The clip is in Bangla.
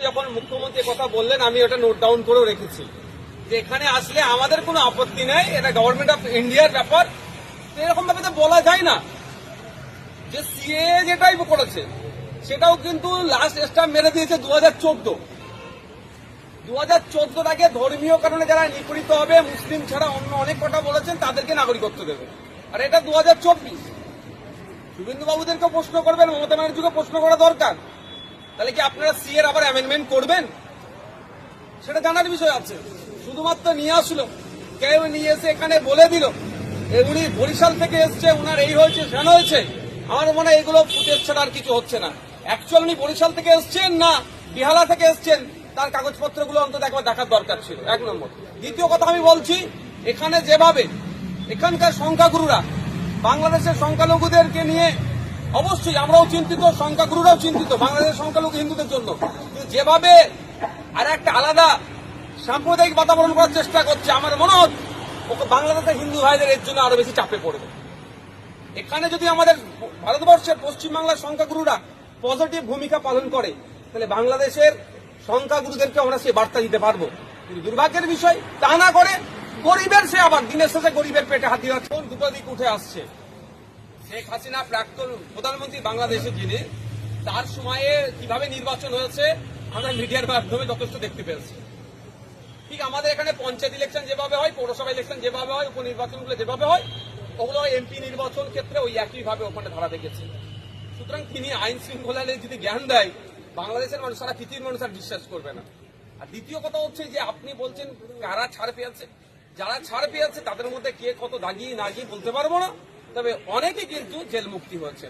যখন মুখ্যমন্ত্রী কথা বললেন, আমি ওটা নোট ডাউন করেও রেখেছি। যে এখানে আসলে আমাদের কোনো আপত্তি নেই, এটা গভর্নমেন্ট অফ ইন্ডিয়ার ব্যাপার। এরকম ভাবে তো বলা যায় না। যে সিএ যেটাই করেছে, সেটাও কিন্তু লাস্ট স্টাম্প মেরে দিয়েছে দু হাজার চোদ্দ। দু হাজার চোদ্দোর আগে ধর্মীয় কারণে যারা নিপীড়িত হবে, মুসলিম ছাড়া অন্য অনেক কথা বলেছেন, তাদেরকে নাগরিকত্ব দেবে। আর এটা দু হাজার চব্বিশ। শুভেন্দু বাবুদেরকে প্রশ্ন করবেন, মমতা ব্যানার্জিকে প্রশ্ন করা দরকার। তাহলে কি আপনারা সি এর আবার অ্যামেন্ডমেন্ট করবেন? সেটা জানার বিষয় আছে। শুধুমাত্র নিয়ে আসলো। কেউ নিয়ে এসে এখানে বলে দিল উনি বরিশাল থেকে এসছে ওনার এই হয়েছে সেন হয়েছে। আমার মনে হয় এগুলো ফুটেজ ছাড়া আর কিছু হচ্ছে না। অ্যাকচুয়াল উনি বরিশাল থেকে এসছেন না বিহালা থেকে এসছেন, তার কাগজপত্রগুলো অন্তত একবার দেখার দরকার ছিল। এক নম্বর। দ্বিতীয় কথা আমি বলছি, এখানে যেভাবে এখানকার সংখ্যাগুরুরা বাংলাদেশের সংখ্যালঘুদেরকে নিয়ে অবশ্যই আমরাও চিন্তিত, সংখ্যাগুরুরাও চিন্তিত, বাংলাদেশের সংখ্যালঘু হিন্দুদের জন্য। যেভাবে আর একটা আলাদা সাম্প্রদায়িক বাতাবরণ করার চেষ্টা করছে, আমার মনে হচ্ছে ওকে বাংলাদেশের হিন্দু ভাইদের এর জন্য আরও বেশি চাপে পড়বে। এখানে যদি আমাদের ভারতবর্ষের পশ্চিমবাংলার সংখ্যাগুরুরা পজিটিভ ভূমিকা পালন করে, তাহলে বাংলাদেশের সংখ্যাগুরুদেরকে আমরা সে বার্তা দিতে পারব। কিন্তু দুর্ভাগ্যের বিষয়, তা না করে গরিবের সে আবার দিনের শেষে গরিবের পেটে হাত দুটো দিক উঠে আসছে। শেখ হাসিনা প্রাক্তন প্রধানমন্ত্রী বাংলাদেশে যিনি, তার সময়ে কীভাবে নির্বাচন হয়েছে, আমরা মিডিয়ার মাধ্যমে যথেষ্ট দেখতে পেয়েছি। ঠিক আমাদের এখানে পঞ্চায়েত ইলেকশন যেভাবে হয়, পৌরসভা ইলেকশন যেভাবে হয়, উপনির্বাচনগুলো যেভাবে হয় ওগুলো এমপি নির্বাচন ক্ষেত্রে ওই একইভাবে ওখানে ধরা দেখেছে। সুতরাং তিনি আইন শৃঙ্খলা নিয়ে যদি জ্ঞান দেয়, বাংলাদেশের মানুষ সারা পৃথিবীর মানুষ আর বিশ্বাস করবে না। আর দ্বিতীয় কথা হচ্ছে যে আপনি বলছেন কারা ছাড় পেয়েছে? যারা ছাড় পেয়েছে, তাদের মধ্যে কে কত দাগি না গিয়ে বলতে পারব না। তবে অনেকে কিন্তু জেল মুক্তি হয়েছে